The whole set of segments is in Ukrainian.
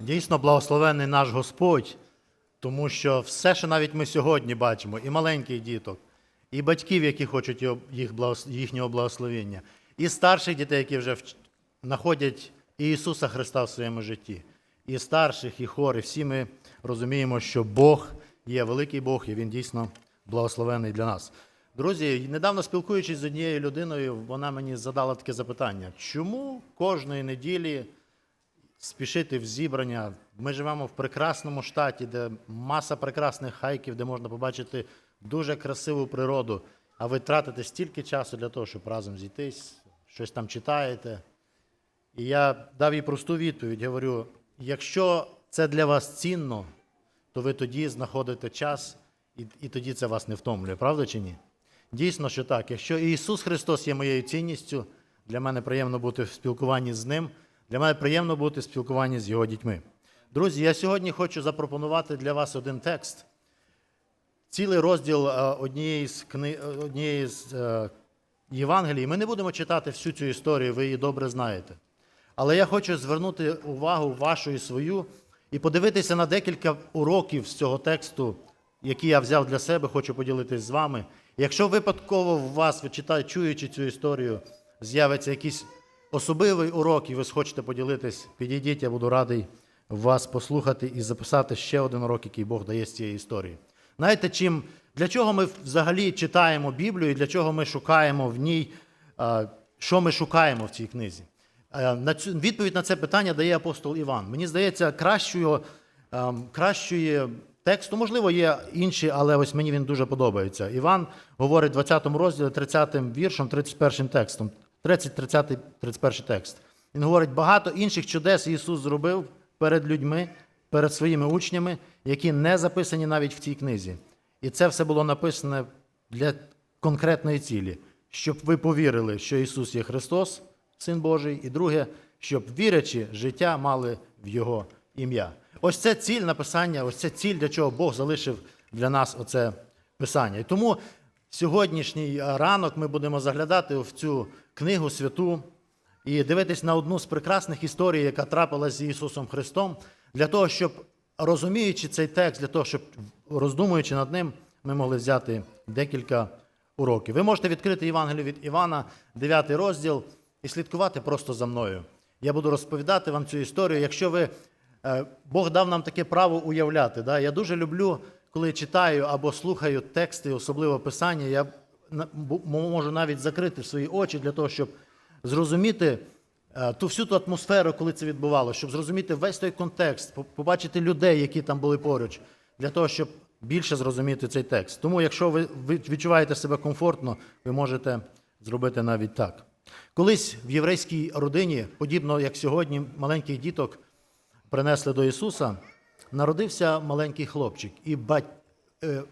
Дійсно, благословений наш Господь, тому що все, що навіть ми сьогодні бачимо, і маленьких діток, і батьків, які хочуть їх їхнього благословення, і старших дітей, які вже знаходять Ісуса Христа в своєму житті, і старших, і хори, всі ми розуміємо, що Бог є великий Бог, і Він дійсно благословений для нас. Друзі, недавно спілкуючись з однією людиною, вона мені задала таке запитання: чому кожної неділі спішити в зібрання. Ми живемо в прекрасному штаті, де маса прекрасних хайків, де можна побачити дуже красиву природу. А ви тратите стільки часу для того, щоб разом зійтись, щось там читаєте. І я дав їй просту відповідь: говорю: якщо це для вас цінно, то ви тоді знаходите час, і, і тоді це вас не втомлює, правда чи ні? Дійсно, що так. Якщо Ісус Христос є моєю цінністю, для мене приємно бути в спілкуванні з Ним, для мене приємно бути в спілкуванні з Його дітьми. Друзі, я сьогодні хочу запропонувати для вас один текст, цілий розділ е, однієї з, кни... е, однієї з е, Євангелій. Ми не будемо читати всю цю історію, ви її добре знаєте. Але я хочу звернути увагу вашу і свою і подивитися на декілька уроків з цього тексту, які я взяв для себе, хочу поділитись з вами. Якщо випадково у вас, ви читаєте, чуючи цю історію, з'явиться якийсь особливий урок, і ви схочете поділитись, підійдіть, я буду радий вас послухати і записати ще один урок, який Бог дає з цієї історії. Знаєте, чим, для чого ми взагалі читаємо Біблію і для чого ми шукаємо в ній, що ми шукаємо в цій книзі? Е, відповідь на це питання дає апостол Іван. Мені здається, кращою, ем, кращої тексту, можливо, є інші, але ось мені він дуже подобається. Іван говорить в 20 розділі 30 віршом, 31 текстом, 30, 30, 31 текст. Він говорить, багато інших чудес Ісус зробив перед людьми, перед своїми учнями, які не записані навіть в цій книзі. І це все було написане для конкретної цілі, щоб ви повірили, що Ісус є Христос, Син Божий, і друге, щоб вірячи, життя мали в Його ім'я. Ось це ціль написання, ось це ціль, для чого Бог залишив для нас оце писання. І тому сьогоднішній ранок ми будемо заглядати в цю книгу святу і дивитись на одну з прекрасних історій, яка трапилась з Ісусом Христом, для того, щоб розуміючи цей текст, для того, щоб роздумуючи над ним, ми могли взяти декілька уроків. Ви можете відкрити Євангелію від Івана, 9 розділ, і слідкувати просто за мною. Я буду розповідати вам цю історію. Якщо ви е, Бог дав нам таке право уявляти. Да? Я дуже люблю, коли читаю або слухаю тексти, особливо писання, я можу навіть закрити свої очі для того, щоб зрозуміти е, ту всю ту атмосферу, коли це відбувалося, щоб зрозуміти весь той контекст, побачити людей, які там були поруч, для того, щоб більше зрозуміти цей текст. Тому, якщо ви ви відчуваєте себе комфортно, ви можете зробити навіть так. Колись в єврейській родині, подібно як сьогодні, маленьких діток принесли до Ісуса, народився маленький хлопчик, і бать... е,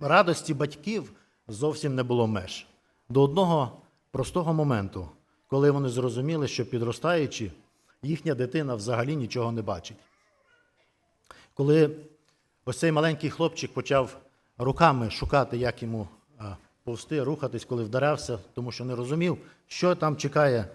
радості батьків зовсім не було меж. До одного простого моменту, коли вони зрозуміли, що підростаючи, їхня дитина взагалі нічого не бачить. Коли ось цей маленький хлопчик почав руками шукати, як йому а, повсти, рухатись, коли вдарався, тому що не розумів, що там чекає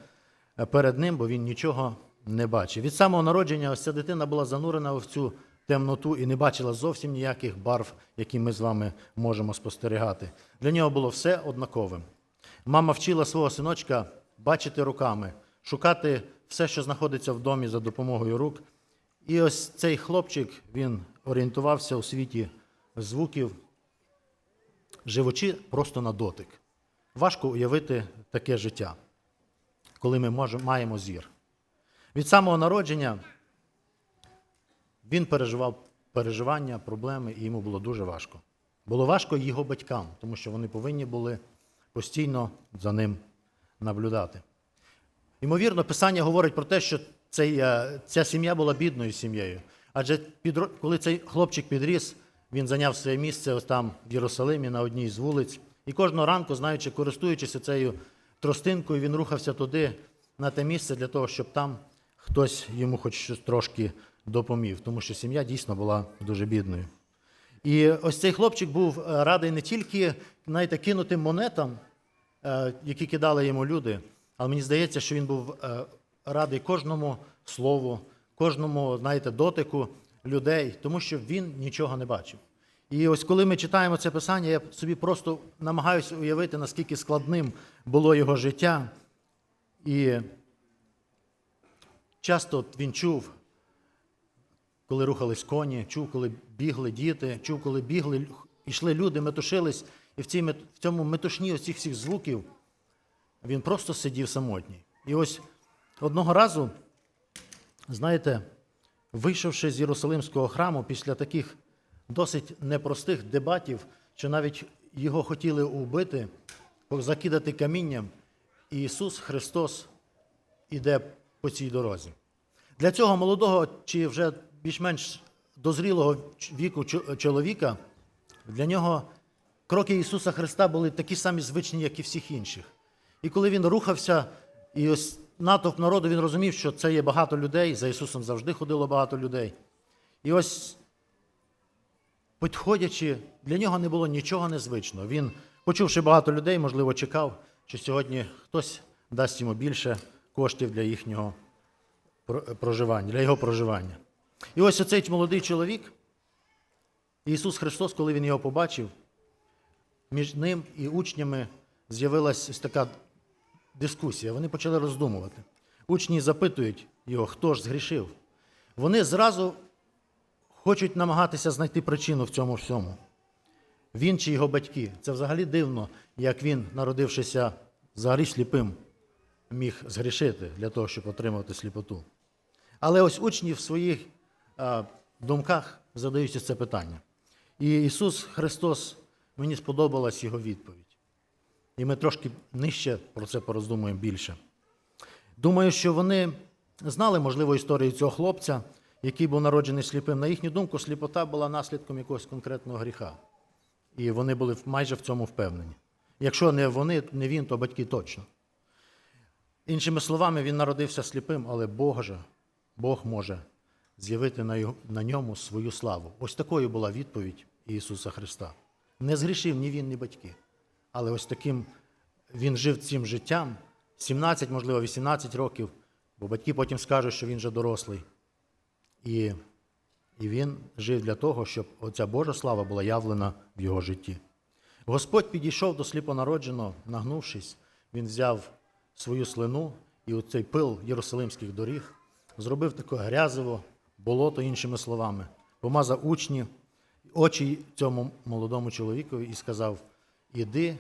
е, перед ним, бо він нічого не бачив. Від самого народження ось ця дитина була занурена в цю темноту і не бачила зовсім ніяких барв, які ми з вами можемо спостерігати. Для нього було все однаковим. Мама вчила свого синочка бачити руками, шукати все, що знаходиться в домі за допомогою рук. І ось цей хлопчик він орієнтувався у світі звуків, живучи просто на дотик. Важко уявити таке життя, коли ми маємо зір. Від самого народження він переживав переживання, проблеми, і йому було дуже важко. Було важко його батькам, тому що вони повинні були постійно за ним наблюдати. Ймовірно, Писання говорить про те, що цей, е, ця сім'я була бідною сім'єю. Адже підро- коли цей хлопчик підріс, він зайняв своє місце ось там в Єрусалимі на одній з вулиць. І кожного ранку, знаючи, користуючись цією тростинкою, він рухався туди, на те місце, для того, щоб там хтось йому хоч щось трошки допоміг, тому що сім'я дійсно була дуже бідною. І ось цей хлопчик був е, радий не тільки знаєте, кинутим монетам, е, які кидали йому люди, але мені здається, що він був е, радий кожному слову, кожному, знаєте, дотику людей, тому що він нічого не бачив. І ось коли ми читаємо це писання, я собі просто намагаюся уявити, наскільки складним було його життя. І часто він чув, коли рухались коні, чув, коли бігли діти, чув, коли бігли, йшли люди, метушились, і в, цій, в цьому метушні ось цих всіх звуків він просто сидів самотній. І ось одного разу, знаєте, вийшовши з Єрусалимського храму після таких досить непростих дебатів, що навіть його хотіли убити, закидати камінням, і Ісус Христос іде по цій дорозі. Для цього молодого чи вже більш-менш дозрілого віку чоловіка, для нього кроки Ісуса Христа були такі самі звичні, як і всіх інших. І коли він рухався, і ось натовп народу, він розумів, що це є багато людей, за Ісусом завжди ходило багато людей. І ось, підходячи, для нього не було нічого незвичного. Він, почувши багато людей, можливо, чекав, що сьогодні хтось дасть йому більше коштів для їхнього проживання, для його проживання. І ось оцей молодий чоловік, Ісус Христос, коли він його побачив, між ним і учнями з'явилася ось така дискусія. Вони почали роздумувати. Учні запитують його, хто ж згрішив. Вони зразу хочуть намагатися знайти причину в цьому всьому. Він чи його батьки. Це взагалі дивно, як він, народившися взагалі сліпим, міг згрішити для того, щоб отримати сліпоту. Але ось учні в своїх думках задають це питання. І Ісус Христос, мені сподобалась його відповідь. І ми трошки нижче про це пороздумуємо більше. Думаю, що вони знали, можливо, історію цього хлопця, який був народжений сліпим. На їхню думку, сліпота була наслідком якогось конкретного гріха. І вони були майже в цьому впевнені. Якщо не вони, не він, то батьки точно. Іншими словами, він народився сліпим, але Бог же, Бог може з'явити на, ньому свою славу. Ось такою була відповідь Ісуса Христа. Не згрішив ні він, ні батьки. Але ось таким він жив цим життям 17, можливо, 18 років, бо батьки потім скажуть, що він вже дорослий. І, і він жив для того, щоб оця Божа слава була явлена в його житті. Господь підійшов до сліпонародженого, нагнувшись, він взяв свою слину і оцей пил єрусалимських доріг, зробив таке грязево, болото, іншими словами, помазав учні, очі цьому молодому чоловікові і сказав: Іди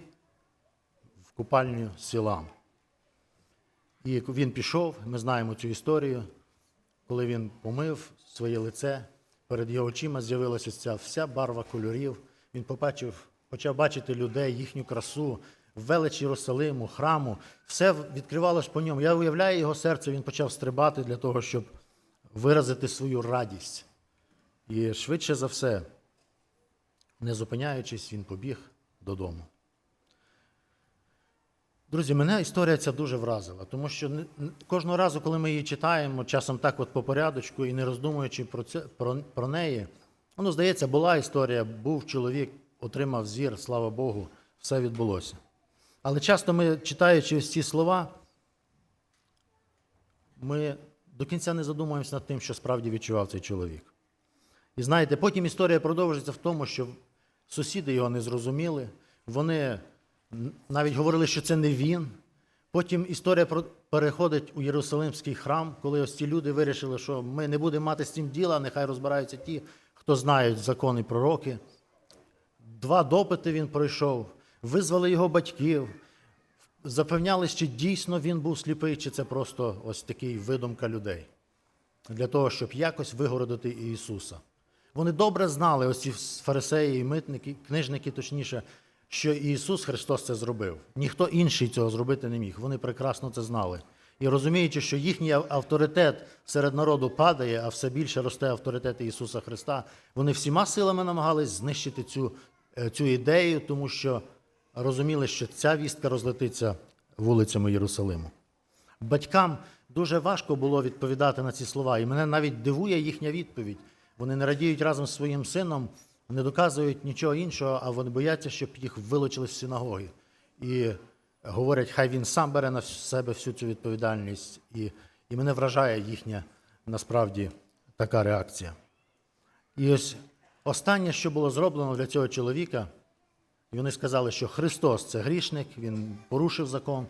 в купальню сілам. І він пішов, ми знаємо цю історію, коли він помив своє лице, перед його очима з'явилася ця вся барва кольорів. Він побачив, почав бачити людей, їхню красу, велич Єрусалиму, храму. Все відкривалось по ньому. Я уявляю його серце, він почав стрибати для того, щоб виразити свою радість. І швидше за все, не зупиняючись, він побіг додому. Друзі, мене історія ця дуже вразила, тому що кожного разу, коли ми її читаємо, часом так от по порядочку і не роздумуючи про, це, про, про неї, воно здається, була історія, був чоловік, отримав зір, слава Богу, все відбулося. Але часто ми, читаючи ось ці слова, ми до кінця не задумуємося над тим, що справді відчував цей чоловік. І знаєте, потім історія продовжується в тому, що сусіди його не зрозуміли, вони навіть говорили, що це не він. Потім історія переходить у Єрусалимський храм, коли ось ці люди вирішили, що ми не будемо мати з цим діла, нехай розбираються ті, хто знають закони пророки. Два допити він пройшов, визвали його батьків, запевняли, чи дійсно він був сліпий, чи це просто ось такий видумка людей для того, щоб якось вигородити Ісуса. Вони добре знали, ось ці фарисеї і митники, книжники, точніше, що Ісус Христос це зробив. Ніхто інший цього зробити не міг. Вони прекрасно це знали. І розуміючи, що їхній авторитет серед народу падає, а все більше росте авторитет Ісуса Христа, вони всіма силами намагались знищити цю, е, цю ідею, тому що розуміли, що ця вістка розлетиться вулицями Єрусалиму. Батькам дуже важко було відповідати на ці слова, і мене навіть дивує їхня відповідь. Вони не радіють разом з своїм сином, не доказують нічого іншого, а вони бояться, щоб їх вилучили з синагоги. І говорять, хай він сам бере на себе всю цю відповідальність. І, і мене вражає їхня насправді така реакція. І ось останнє, що було зроблено для цього чоловіка, і вони сказали, що Христос це грішник, Він порушив закон,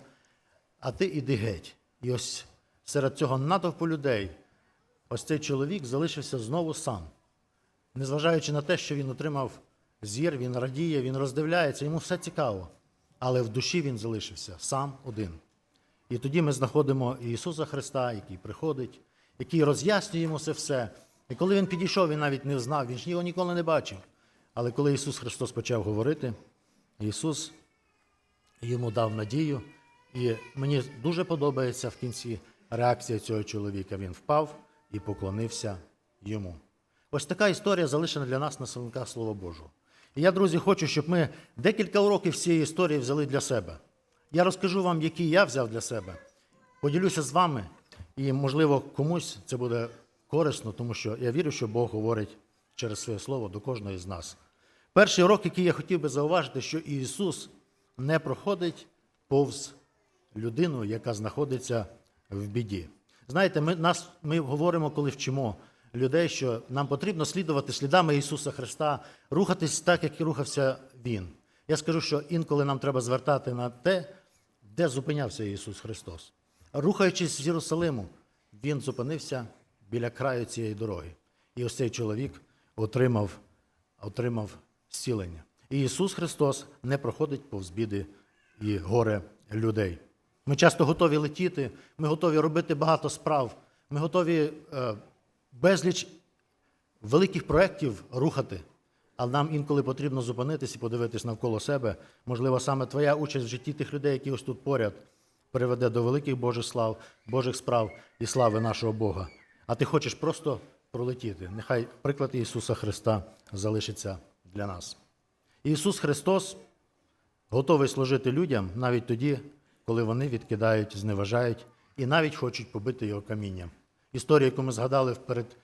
а ти іди геть. І ось серед цього натовпу людей ось цей чоловік залишився знову сам. Незважаючи на те, що він отримав зір, він радіє, він роздивляється, йому все цікаво. Але в душі він залишився сам один. І тоді ми знаходимо Ісуса Христа, який приходить, який роз'яснює йому це все. І коли він підійшов, він навіть не знав, він ж його ніколи не бачив. Але коли Ісус Христос почав говорити, Ісус йому дав надію. І мені дуже подобається в кінці реакція цього чоловіка. Він впав і поклонився йому. Ось така історія залишена для нас на словниках Слова Божого. І я, друзі, хочу, щоб ми декілька уроків з цієї історії взяли для себе. Я розкажу вам, які я взяв для себе. Поділюся з вами, і, можливо, комусь це буде корисно, тому що я вірю, що Бог говорить через своє слово до кожного з нас. Перший урок, який я хотів би зауважити, що Ісус не проходить повз людину, яка знаходиться в біді. Знаєте, ми, нас, ми говоримо, коли вчимо людей, що нам потрібно слідувати слідами Ісуса Христа, рухатись так, як і рухався Він. Я скажу, що інколи нам треба звертати на те, де зупинявся Ісус Христос. Рухаючись з Єрусалиму, Він зупинився біля краю цієї дороги. І ось цей чоловік отримав, отримав зцілення. І Ісус Христос не проходить повз біди і горе людей. Ми часто готові летіти, ми готові робити багато справ, ми готові е, безліч великих проєктів рухати, але нам інколи потрібно зупинитись і подивитись навколо себе. Можливо, саме твоя участь в житті тих людей, які ось тут поряд, приведе до великих Божих слав, Божих справ і слави нашого Бога. А ти хочеш просто пролетіти. Нехай приклад Ісуса Христа залишиться для нас. Ісус Христос готовий служити людям навіть тоді, коли вони відкидають, зневажають і навіть хочуть побити його камінням. Історія, яку ми згадали перед,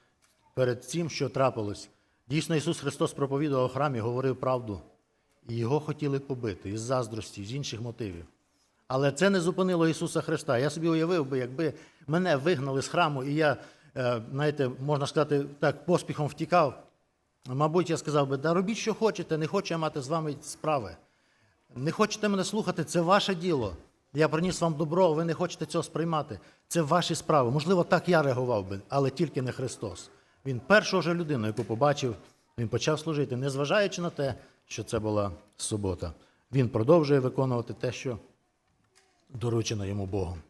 перед цим, що трапилось. Дійсно, Ісус Христос проповідував у храмі, говорив правду, і його хотіли побити із заздрості, з інших мотивів. Але це не зупинило Ісуса Христа. Я собі уявив би, якби мене вигнали з храму, і я, е, знаєте, можна сказати, так, поспіхом втікав. Мабуть, я сказав би, да робіть, що хочете, не хочу я мати з вами справи. Не хочете мене слухати, це ваше діло. Я приніс вам добро, ви не хочете цього сприймати. Це ваші справи. Можливо, так я реагував би, але тільки не Христос. Він першу же людину, яку побачив, він почав служити, незважаючи на те, що це була субота. Він продовжує виконувати те, що доручено йому Богом.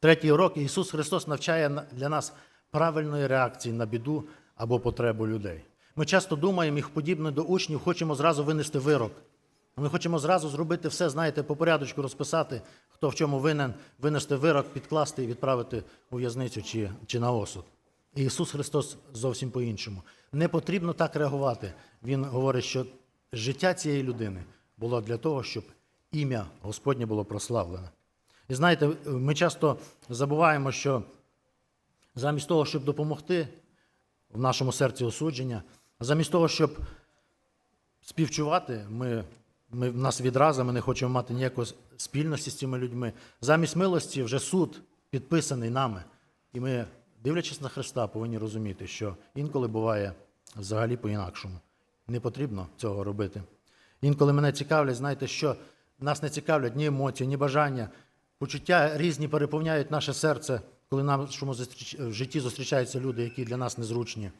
Третій урок Ісус Христос навчає для нас правильної реакції на біду або потребу людей. Ми часто думаємо, їх подібно до учнів, хочемо зразу винести вирок. Ми хочемо зразу зробити все, знаєте, по порядочку розписати, хто в чому винен, винести вирок, підкласти і відправити у в'язницю чи, чи на осуд. І Ісус Христос зовсім по-іншому. Не потрібно так реагувати. Він говорить, що життя цієї людини було для того, щоб ім'я Господнє було прославлене. І знаєте, ми часто забуваємо, що замість того, щоб допомогти в нашому серці осудження, замість того, щоб співчувати, ми, ми, нас відразу, ми не хочемо мати ніякої спільності з цими людьми. Замість милості вже суд підписаний нами. І ми, дивлячись на Христа, повинні розуміти, що інколи буває взагалі по-інакшому. Не потрібно цього робити. Інколи мене цікавлять, знаєте, що нас не цікавлять ні емоції, ні бажання. Почуття різні переповняють наше серце, коли нам в житті зустрічаються люди, які для нас незручні.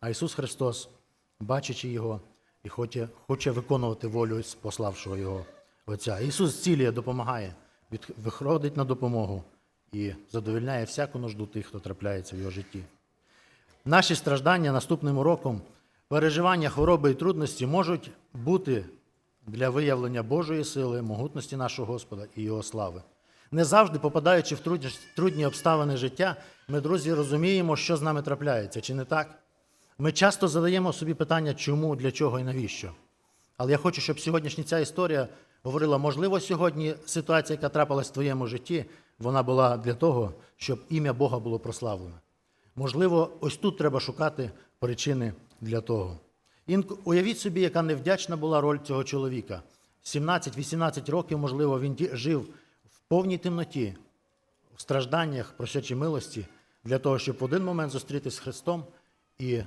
А Ісус Христос, бачачи Його, і хоче, хоче виконувати волю пославшого Його Отця. Ісус зцілює, допомагає, виходить на допомогу і задовільняє всяку нужду тих, хто трапляється в його житті. Наші страждання наступним уроком, переживання хвороби і трудності можуть бути для виявлення Божої сили, могутності нашого Господа і Його слави. Не завжди, попадаючи в трудні обставини життя, ми, друзі, розуміємо, що з нами трапляється, чи не так? Ми часто задаємо собі питання, чому, для чого і навіщо. Але я хочу, щоб сьогоднішня ця історія говорила, можливо, сьогодні ситуація, яка трапилась в твоєму житті, вона була для того, щоб ім'я Бога було прославлене. Можливо, ось тут треба шукати причини для того. Уявіть собі, яка невдячна була роль цього чоловіка. 17-18 років, можливо, він жив в повній темноті, в стражданнях, просячи милості, для того, щоб в один момент зустрітися з Христом і,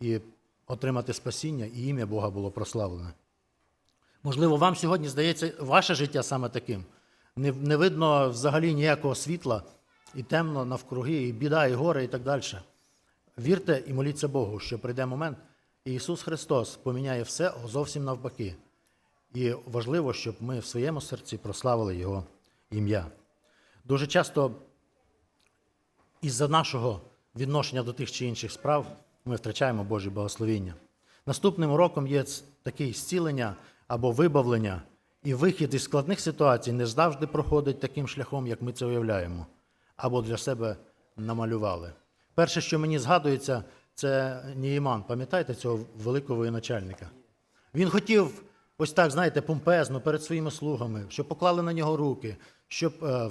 і отримати спасіння, і ім'я Бога було прославлене. Можливо, вам сьогодні здається ваше життя саме таким. Не, не видно взагалі ніякого світла, і темно навкруги, і біда, і горе, і так далі. Вірте і моліться Богу, що прийде момент, і Ісус Христос поміняє все зовсім навпаки. І важливо, щоб ми в своєму серці прославили Його ім'я. Дуже часто із-за нашого відношення до тих чи інших справ ми втрачаємо Божі благословіння. Наступним уроком є таке зцілення або вибавлення, і вихід із складних ситуацій не завжди проходить таким шляхом, як ми це уявляємо, або для себе намалювали. Перше, що мені згадується, це Ніїман. Пам'ятаєте цього великого воєначальника? Він хотів ось так, знаєте, помпезно перед своїми слугами, щоб поклали на нього руки, щоб е,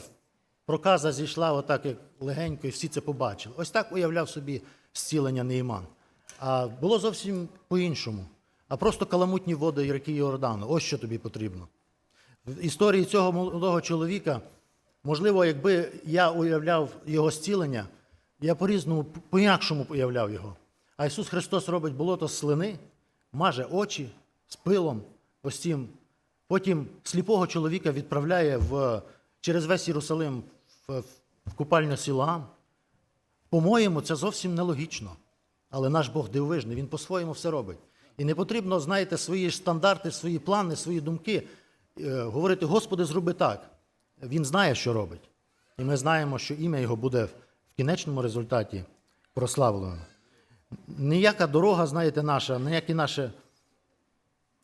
проказа зійшла отак, як легенько, і всі це побачили. Ось так уявляв собі зцілення Неїман. А було зовсім по-іншому. А просто каламутні води ріки Йордану. Ось що тобі потрібно. В історії цього молодого чоловіка, можливо, якби я уявляв його зцілення, я по-різному, по-інакшому уявляв його. А Ісус Христос робить болото з слини, маже очі з пилом, ось. Потім сліпого чоловіка відправляє в, через весь Єрусалим в, в купальню Сілаам. По-моєму, це зовсім нелогічно. Але наш Бог дивовижний, Він по-своєму все робить. І не потрібно, знаєте, свої стандарти, свої плани, свої думки е, говорити, Господи, зроби так. Він знає, що робить. І ми знаємо, що ім'я Його буде в кінечному результаті прославлено. Ніяка дорога, знаєте, наша, ніякі наші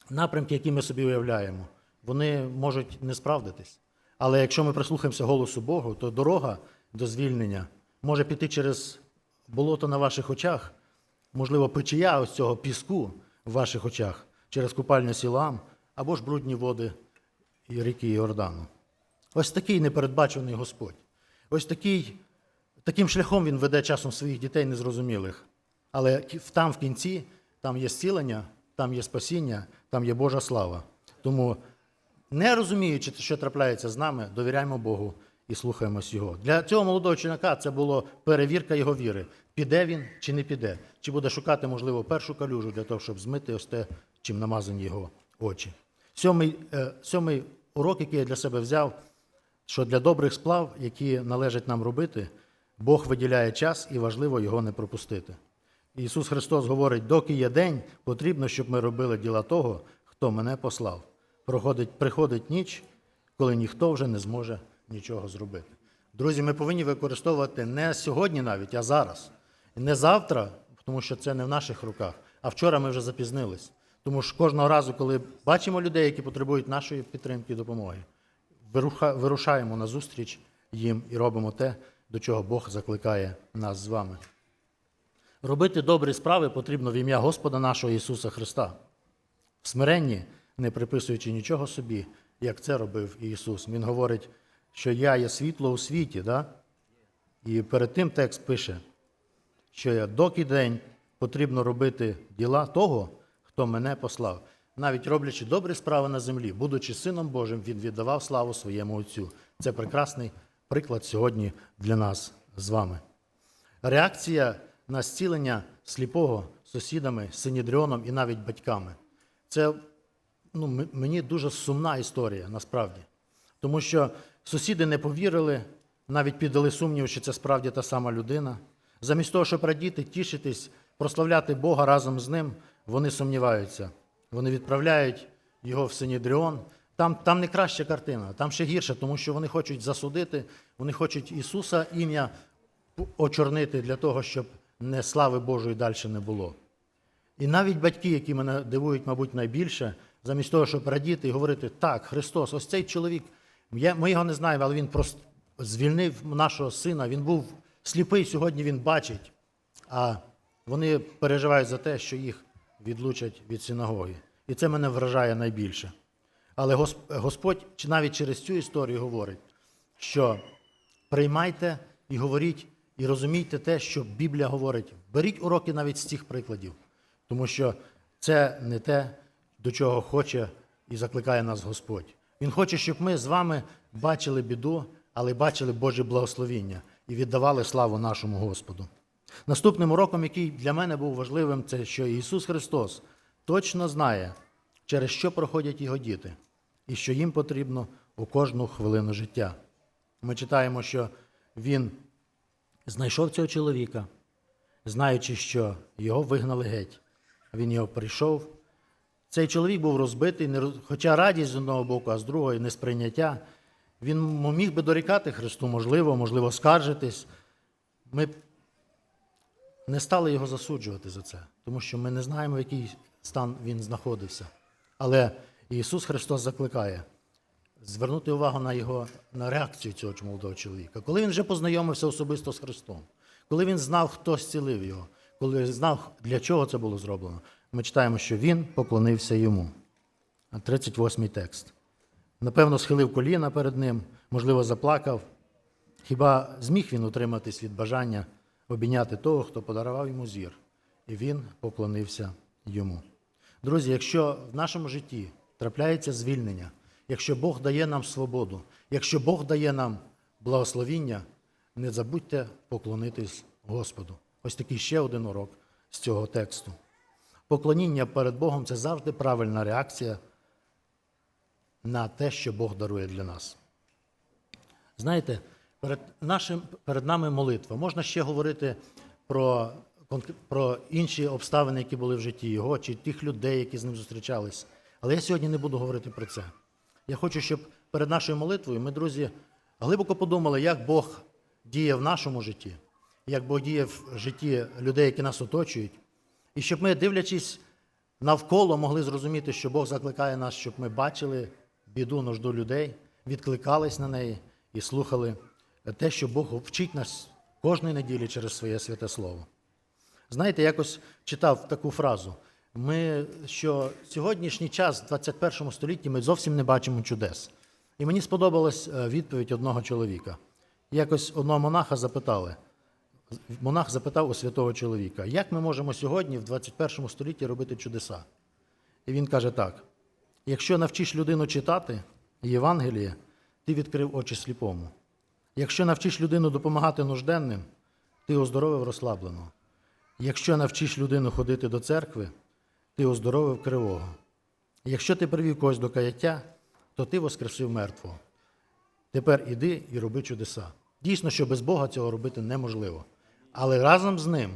напрямки, які ми собі уявляємо, вони можуть не справдитись. Але якщо ми прислухаємося голосу Богу, то дорога до звільнення може піти через болото на ваших очах, можливо, печія ось цього піску в ваших очах, через купальню Сілам, або ж брудні води і ріки Йордану. Ось такий непередбачений Господь. Ось такий, таким шляхом він веде часом своїх дітей незрозумілих. Але там в кінці там є зцілення, там є спасіння, там є Божа слава. Тому, не розуміючи, що трапляється з нами, довіряємо Богу і слухаємось Його. Для цього молодого чоловіка це було перевірка його віри. Піде він чи не піде, чи буде шукати, можливо, першу калюжу для того, щоб змити ось те, чим намазані його очі. Сьомий, е, сьомий урок, який я для себе взяв, що для добрих сплав, які належить нам робити, Бог виділяє час і важливо його не пропустити. Ісус Христос говорить, доки є день, потрібно, щоб ми робили діла того, хто мене послав. Проходить, приходить ніч, коли ніхто вже не зможе нічого зробити. Друзі, ми повинні використовувати не сьогодні навіть, а зараз. Не завтра, тому що це не в наших руках, а вчора ми вже запізнились. Тому що кожного разу, коли бачимо людей, які потребують нашої підтримки і допомоги, вирушаємо на зустріч їм і робимо те, до чого Бог закликає нас з вами. Робити добрі справи потрібно в ім'я Господа нашого Ісуса Христа. В смиренні, не приписуючи нічого собі, як це робив Ісус. Він говорить, що я є світло у світі. Да? І перед тим текст пише, що я доки день потрібно робити діла того, хто мене послав. Навіть роблячи добрі справи на землі, будучи сином Божим, він віддавав славу своєму Отцю. Це прекрасний приклад сьогодні для нас з вами. Реакція на зцілення сліпого сусідами, синідріоном і навіть батьками. Це ну, мені дуже сумна історія насправді. Тому що сусіди не повірили, навіть піддали сумнів, що це справді та сама людина. Замість того, щоб радіти, тішитись, прославляти Бога разом з ним, вони сумніваються. Вони відправляють його в Синідріон. Там, там не краща картина, там ще гірше, тому що вони хочуть засудити, вони хочуть Ісуса ім'я очорнити для того, щоб не слави Божої далі не було. І навіть батьки, які мене дивують, мабуть, найбільше, замість того, щоб радіти і говорити, так, Христос, ось цей чоловік, я- ми його не знаємо, але він просто звільнив нашого сина, він був сліпий, сьогодні він бачить. А вони переживають за те, що їх відлучать від синагоги. І це мене вражає найбільше. Але Господь навіть через цю історію говорить, що приймайте і говоріть, і розумійте те, що Біблія говорить. Беріть уроки навіть з цих прикладів, тому що це не те, до чого хоче і закликає нас Господь. Він хоче, щоб ми з вами бачили біду, але бачили Боже благословіння. і віддавали славу нашому Господу. Наступним уроком, який для мене був важливим, це що Ісус Христос точно знає, через що проходять його діти, і що їм потрібно у кожну хвилину життя. Ми читаємо, що Він знайшов цього чоловіка, знаючи, що його вигнали геть. Він його прийшов. Цей чоловік був розбитий, хоча радість з одного боку, а з другого несприйняття. Він міг би дорікати Христу, можливо, можливо, скаржитись. Ми не стали його засуджувати за це, тому що ми не знаємо, в який стан він знаходився. Але Ісус Христос закликає звернути увагу на його на реакцію цього молодого чоловіка. Коли він вже познайомився особисто з Христом, коли він знав, хто зцілив його, коли знав, для чого це було зроблено, ми читаємо, що він поклонився йому. 38 текст. Напевно, схилив коліна перед ним, можливо, заплакав. Хіба зміг він утриматись від бажання обійняти того, хто подарував йому зір? І він поклонився йому. Друзі, якщо в нашому житті трапляється звільнення, якщо Бог дає нам свободу, якщо Бог дає нам благословіння, не забудьте поклонитись Господу. Ось такий ще один урок з цього тексту. Поклоніння перед Богом це завжди правильна реакція на те, що Бог дарує для нас. Знаєте, перед, нашим, перед нами молитва. Можна ще говорити про, про інші обставини, які були в житті його, чи тих людей, які з ним зустрічались. Але я сьогодні не буду говорити про це. Я хочу, щоб перед нашою молитвою ми, друзі, глибоко подумали, як Бог діє в нашому житті, як Бог діє в житті людей, які нас оточують. І щоб ми, дивлячись навколо, могли зрозуміти, що Бог закликає нас, щоб ми бачили біду, нужду людей, відкликались на неї і слухали те, що Бог вчить нас кожної неділі через своє святе слово. Знаєте, якось читав таку фразу. Ми, що сьогоднішній час, в 21 столітті, ми зовсім не бачимо чудес. І мені сподобалась е, відповідь одного чоловіка. Якось одного монаха запитали. Монах запитав у святого чоловіка, як ми можемо сьогодні, в 21 столітті, робити чудеса? І він каже так: якщо навчиш людину читати Євангеліє, ти відкрив очі сліпому. Якщо навчиш людину допомагати нужденним, ти оздоровив розслабленого. Якщо навчиш людину ходити до церкви, ти оздоровив кривого. Якщо ти привів когось до каяття, то ти воскресив мертвого. Тепер іди і роби чудеса. Дійсно, що без Бога цього робити неможливо. Але разом з ним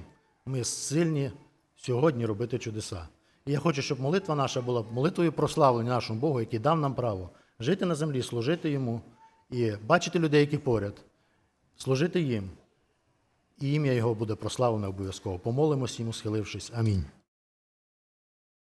ми сильні сьогодні робити чудеса. І я хочу, щоб молитва наша була молитвою прославлення нашому Богу, який дав нам право жити на землі, служити йому і бачити людей, які поряд, служити їм. І ім'я Його буде прославлене обов'язково. Помолимось йому, схилившись. Амінь.